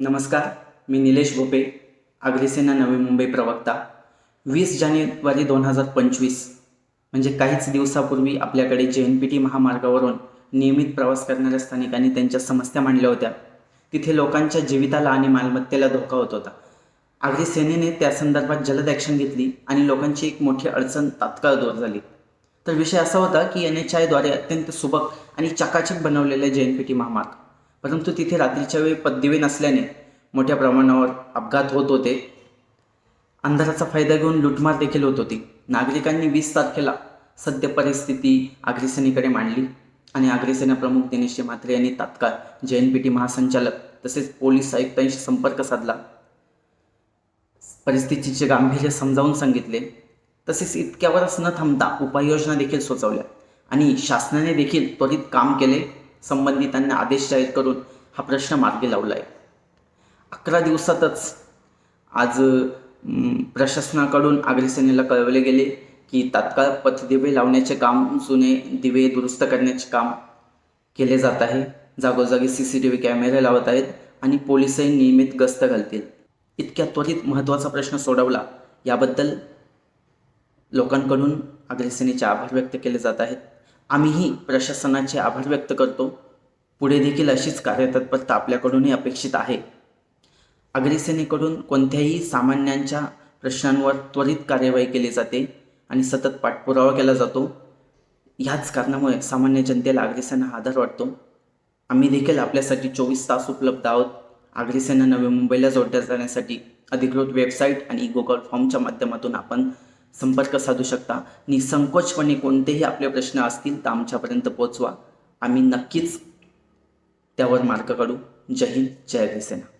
नमस्कार मी निलेश भोपे अग्रसेना नवी मुंबई प्रवक्ता. वीस जानेवारी दोन हजार पंचवीस म्हणजे काहीच दिवसापूर्वी आपल्याकडे जे एन पी टी महामार्गावरून नियमित प्रवास करणाऱ्या स्थानिकांनी त्यांच्या समस्या मांडल्या होत्या. तिथे लोकांच्या जीविताला आणि मालमत्तेला धोका होत होता. आगरी सेनेने त्या संदर्भात जलद ॲक्शन घेतली आणि लोकांची एक मोठी अडचण तात्काळ दूर झाली. तर विषय असा होता की एन एच आयद्वारे अत्यंत सुबक आणि चकाचक बनवलेले जे एन पी टी महामार्ग. परंतु तिथे रात्रीच्या वेळी पददिवे नसल्याने मोठ्या प्रमाणावर अपघात होत होते. अंधाराचा फायदा घेऊन लुटमार देखील होत होती. नागरिकांनी वीस तारखेला सद्य परिस्थिती अग्रेसेनीकडे मांडली आणि अग्रेसेना प्रमुख दिनेश म्हात्रे यांनी तात्काळ जे एन पी टी महासंचालक तसेच पोलीस आयुक्तांशी संपर्क साधला. परिस्थितीचे गांभीर्य समजावून सांगितले. तसेच इतक्यावरच न थांबता उपाययोजना देखील सुचवल्या आणि शासनाने देखील त्वरित काम केले. संबंधितांना आदेश जाहीर करून हा प्रश्न मार्गी लावला आहे अकरा दिवसातच आज प्रशासनाकडून अग्रसेनेला कळवले गेले की तात्काळ पथदिवे लावण्याचे काम जुने दिवे दुरुस्त करण्याचे काम केले जात आहे. जागोजागी सी सी टी व्ही कॅमेरे लावत आहेत आणि पोलिसही नियमित गस्त घालतील. इतक्या त्वरित महत्त्वाचा प्रश्न सोडवला याबद्दल लोकांकडून अग्रसेनेचे आभार व्यक्त केले जात आहेत. आम्हीही प्रशासनाचे आभार व्यक्त करतो. पुढे देखील अशीच कार्यतत्परता आपल्याकडूनही अपेक्षित आहे. अग्रसेनेकडून कोणत्याही सामान्यांच्या प्रश्नांवर त्वरित कार्यवाही केली जाते आणि सतत पाठपुरावा केला जातो. ह्याच कारणामुळे सामान्य जनतेला अग्रसेना आधार वाटतो. आम्ही देखील आपल्यासाठी चोवीस तास उपलब्ध आहोत. अग्रसेना नवी मुंबईला जोडल्या जाण्यासाठी अधिकृत वेबसाईट आणि गुगल फॉर्मच्या माध्यमातून आपण संपर्क साधू शकता. निसंकोचपणे कोणतेही आपले प्रश्न असतील तर आमच्यापर्यंत पोचवा. आम्ही नक्कीच त्यावर मार्ग काढू जय हिंद जय भीसेना